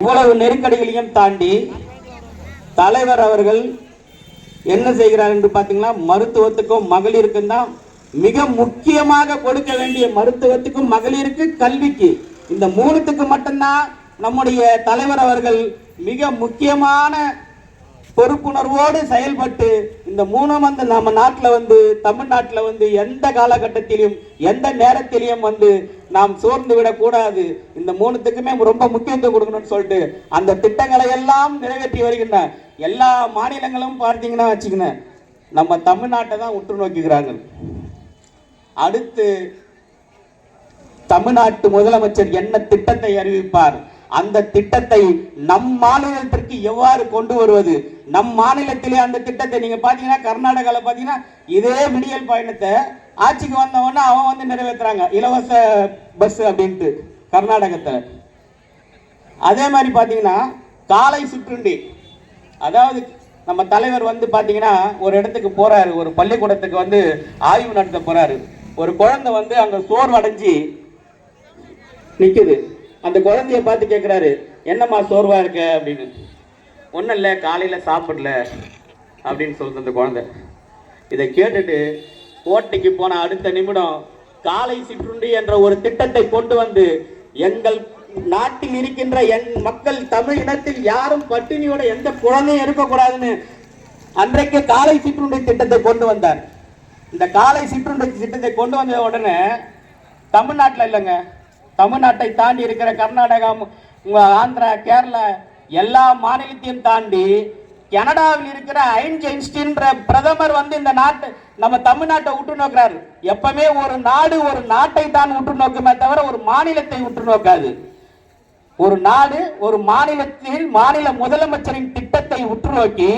இவ்வளவு நெருக்கடிகளையும் தாண்டி தலைவர் அவர்கள் என்ன செய்கிறார் என்று பார்த்தீங்கன்னா மருத்துவத்துக்கும் மகளிருக்கும் தான் மிக முக்கியமாக கொடுக்க வேண்டிய மருத்துவத்துக்கும் மகளிருக்கு கல்விக்கு. இந்த மூணுத்துக்கு மட்டும்தான் நம்முடைய தலைவர் அவர்கள் மிக முக்கியமான பொறுப்புணர்வோடு செயல்பட்டு இந்த மூணும் வந்து நம்ம நாட்டில் வந்து தமிழ்நாட்டில் வந்து எந்த காலகட்டத்திலும் எந்த நேரத்திலையும் வந்து நாம் சோர்ந்து விடக்கூடாது. இந்த மூணுத்துக்குமே ரொம்ப முக்கியத்துவம் கொடுக்கணும்னு சொல்லிட்டு அந்த திட்டங்களை எல்லாம் நிறைவேற்றி வருகின்ற எல்லா மாநிலங்களும் பார்த்தீங்கன்னா வச்சுக்கங்க நம்ம தமிழ்நாட்டை தான் உற்று நோக்குகிறாங்க அடுத்து தமிழ்நாட்டு முதலமைச்சர் என்ன திட்டத்தை அறிவிப்பார்? அந்த திட்டத்தை நம் மாநிலத்திற்கு எவ்வாறு கொண்டு வருவது? நம் மாநிலத்திலே அந்த திட்டத்தை நீங்க பாத்தீங்கன்னா கர்நாடகாவில் பாத்தீங்கன்னா இதே விடியல் பயணத்தை ஆட்சிக்கு வந்தவொடனே அவன் வந்து நிறைவேற்றுறாங்க இலவச பஸ் அப்படின்ட்டு கர்நாடகத்தில். அதே மாதிரி பார்த்தீங்கன்னா காலை சுற்றுண்டி. அதாவது நம்ம தலைவர் வந்து பார்த்தீங்கன்னா ஒரு இடத்துக்கு போறாரு. ஒரு பள்ளிக்கூடத்துக்கு வந்து ஆய்வு நடத்த போறாரு. ஒரு குழந்தை வந்து அங்க சோர்வடைஞ்சு நிற்குது அந்த குழந்தைய பார்த்து கேட்குறாரு என்னம்மா சோர்வா இருக்க? அப்படின்னு. ஒன்றும் இல்லை காலையில் சாப்பிடல அப்படின்னு சொல்லுது அந்த குழந்தை. இதை கேட்டுட்டு கோட்டைக்கு போன அடுத்த நிமிடம் காலை சிற்றுண்டி என்ற ஒரு திட்டத்தை கொண்டு வந்து எங்கள் நாட்டில் இருக்கின்ற என் மக்கள் தமிழ் இனத்தில் யாரும் பட்டினியோட எந்த குழந்தையும் இருக்கக்கூடாதுன்னு அன்றைக்கு காலை சிற்றுண்டி திட்டத்தை கொண்டு வந்தார். இந்த காலை சிற்றுண்டி திட்டத்தை கொண்டு வந்த உடனே தமிழ்நாட்டில் இல்லைங்க. தமிழ்நாட்டை தாண்டி இருக்கிற கர்நாடகா ஆந்திரா கேரளா எல்லா மாநிலத்தையும் தாண்டி கனடாவில் இருக்கிற ஐன்ஸ்டீன்ற பிரதமர் வந்து இந்த நாட்டு நம்ம தமிழ்நாட்டை உற்று நோக்குறாரு எப்பவுமே ஒரு நாடு ஒரு நாட்டை தான் உற்று நோக்குமே தவிர ஒரு மாநிலத்தை உற்று நோக்காது ஒரு நாடு ஒரு மாநிலத்தில் மாநில முதலமைச்சரின் திட்டத்தை உற்று நோக்கி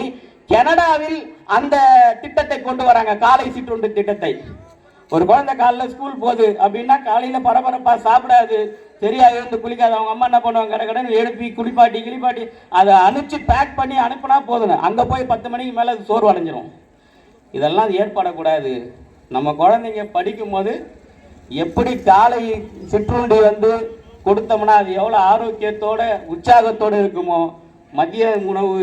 கனடாவில் அந்த திட்டத்தை கொண்டு வராங்க காலை சிற்றுண்டு திட்டத்தை. ஒரு குழந்தை காலைல ஸ்கூல் போகுது அப்படின்னா காலையில பரபரப்பா சாப்பிடாது. சரியா இருந்து குளிக்காது. அவங்க அம்மா என்ன பண்ணுவாங்க? கடை கடன் எழுப்பி குளிப்பாட்டி கிளிப்பாட்டி அதை அனுப்பிச்சு பேக் பண்ணி அனுப்புனா போதுங்க அங்கே போய் பத்து மணிக்கு மேலே அது சோர்வு அடைஞ்சிரும். இதெல்லாம் ஏற்படக்கூடாது. நம்ம குழந்தைங்க படிக்கும்போது எப்படி காலை சிற்றுண்டி வந்து கொடுத்தோம்னா அது எவ்வளோ ஆரோக்கியத்தோட உற்சாகத்தோடு இருக்குமோ மதிய உணவு